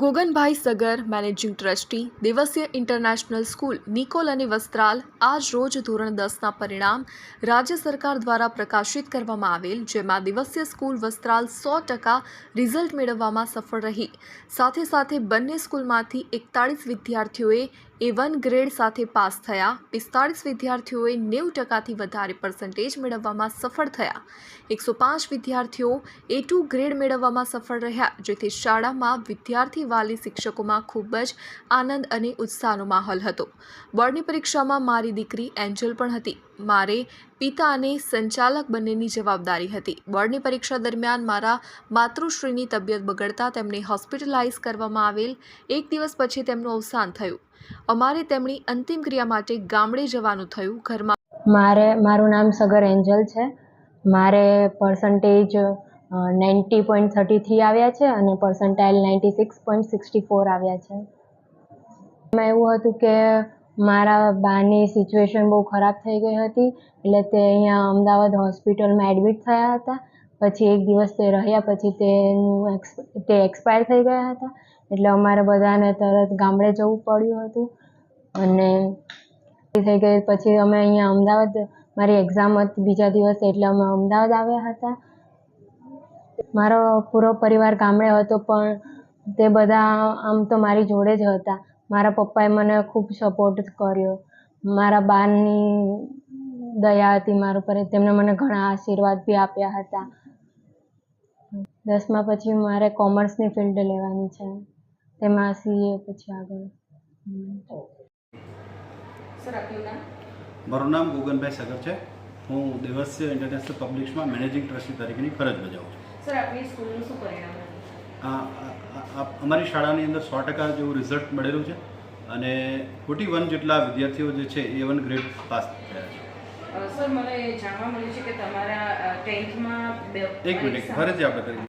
Goganbhai Sagar, managing trustee, Divasiya international school, Nikol અને વસ્ત્રાલ, આજ રોજ ધોરણ દસના પરિણામ રાજ્ય સરકાર દ્વારા પ્રકાશિત કરવામાં આવેલ, જેમાં દિવસીય સ્કૂલ વસ્ત્રાલ સો ટકા રિઝલ્ટ મેળવવામાં સફળ રહી. સાથે સાથે બંને સ્કૂલમાંથી એકતાળીસ વિદ્યાર્થીઓએ એ વન ગ્રેડ સાથે પાસ થયા. પિસ્તાળીસ વિદ્યાર્થીઓએ નેવું ટકાથી વધારે પર્સન્ટેજ મેળવવામાં સફળ થયા. એકસો પાંચ વિદ્યાર્થીઓ એ ટુ ગ્રેડ મેળવવામાં સફળ રહ્યા, જેથી શાળામાં વિદ્યાર્થી વાલી શિક્ષકોમાં ખૂબ જ આનંદ અને ઉત્સાહનો માહોલ હતો. બોર્ડની પરીક્ષામાં મારી દીકરી એન્જલ પણ હતી. મારે પિતા અને સંચાલક બંનેની જવાબદારી હતી. બોર્ડની પરીક્ષા દરમિયાન મારા માતૃશ્રીની તબિયત બગડતા તેમને હોસ્પિટલાઇઝ કરવામાં આવેલ. એક દિવસ પછી તેમનું અવસાન થયું. અમારે તેમની અંતિમ ક્રિયા માટે ગામડે જવાનું થયું ઘરમાં. મારે, મારું નામ સગર એન્જલ છે. મારે percentage ninety point thirty three આવ્યા છે અને percentile ninety six point sixty four આવ્યા છે. એમાં એવું હતું કે મારા બાની સિચ્યુએશન બહુ ખરાબ થઈ ગઈ હતી. એટલે તે અહીંયા અમદાવાદ હોસ્પિટલમાં એડમિટ થયા હતા. પછી એક દિવસ તે રહ્યા, પછી તેનું તે એક્સપાયર થઈ ગયા હતા. એટલે અમારે બધાને તરત ગામડે જવું પડ્યું હતું. અને એ થઈ ગઈ. પછી અમે અહીંયા અમદાવાદ, મારી એક્ઝામ હતી બીજા દિવસે, એટલે અમે અમદાવાદ આવ્યા હતા. મારો પૂરો પરિવાર ગામડે હતો, પણ તે બધા આમ તો મારી જોડે જ હતા. મારા પપ્પાએ મને ખૂબ સપોર્ટ કર્યો. મારા બાની દયા હતી મારા પર તેમણે મને ઘણા આશીર્વાદ બી આપ્યા હતા. દસમા પછી મારે કોમર્સની ફિલ્ડ લેવાની છે. તેમાં સીએ પછી આગળ. મારું નામ ગોગનભાઈ સગર છે. હું દેવસ્ય ઇન્ટરનેશનલ પબ્લિક્સમાં મેનેજિંગ ટ્રસ્ટી તરીકેની ફરજ બજાવું છું. સર આપની સ્કૂલનું શું પરિણામ અમારી શાળાની અંદર સો ટકા જેવું રિઝલ્ટ મળેલું છે અને ફોર્ટી વન જેટલા વિદ્યાર્થીઓ જે છે એ વન ગ્રેડ પાસ થયા છે. સર મને જાણવા મળ્યું છે કે તમારા ટેન્થમાં એક મિનિટ ફરીથી આપણે